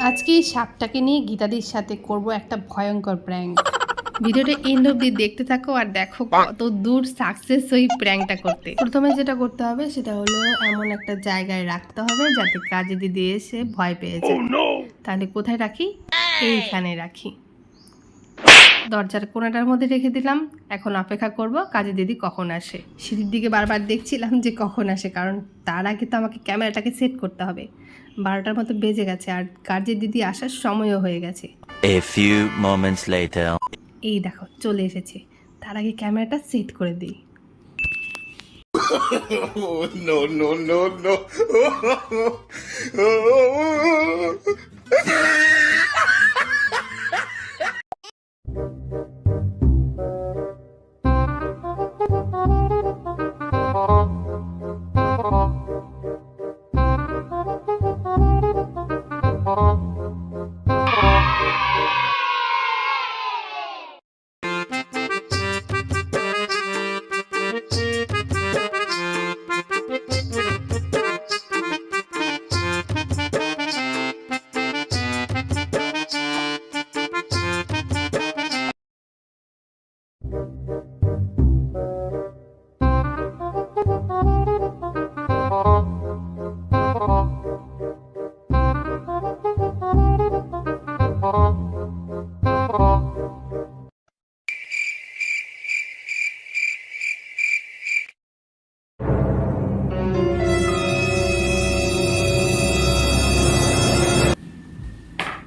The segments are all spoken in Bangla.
আজকে এই সাপটাকে নিয়ে গীতাদির সাথে করব একটা ভয়ঙ্কর প্র্যাঙ্ক ভিডিওটা এন্ড অব্দি দেখতে থাকো আর দেখো কত দূর সাকসেস ওই প্র্যাঙ্কটা করতে। প্রথমে যেটা করতে হবে সেটা হলো এমন একটা জায়গায় রাখতে হবে যাতে কাজে দিদি এসে ভয় পেয়ে যায়। তাহলে কোথায় রাখি? এইখানে রাখি। দরজার কোনাটার মধ্যে রেখে দিলাম। এখন অপেক্ষা করব কাজে দিদি কখন আসে। সিঁড়ির দিকে বারবার দেখছিলাম যে কখন আসে কারণ তার আগে তো আমাকে ক্যামেরাটাকে সেট করতে হবে। বারোটার মতো বেজে গেছে আর কাজের দিদি আসার সময়ও হয়ে গেছে। A few moments later. এই দেখো চলে এসেছে। তার আগে ক্যামেরাটা সেট করে দিই। Oh, no, no, no, no.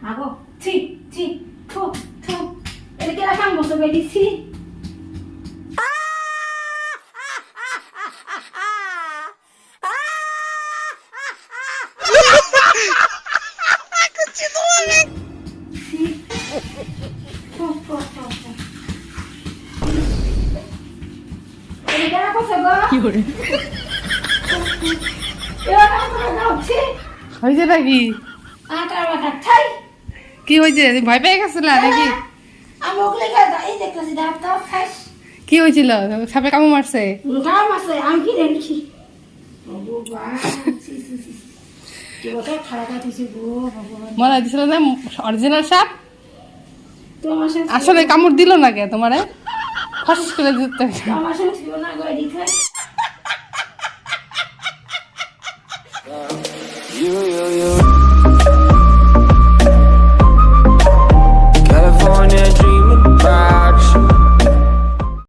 আগো ছি হয়েছে নাকি কি? হয়েছে ভয় পেয়ে গেছিল নাকি? কি হয়েছিল সাপে কামড় মারছে? মনে হয়েছিল না অরিজিনাল সাপ? আসলে কামড় দিল না কে তোমারে? ফাঁস করে দিতে You, you, you.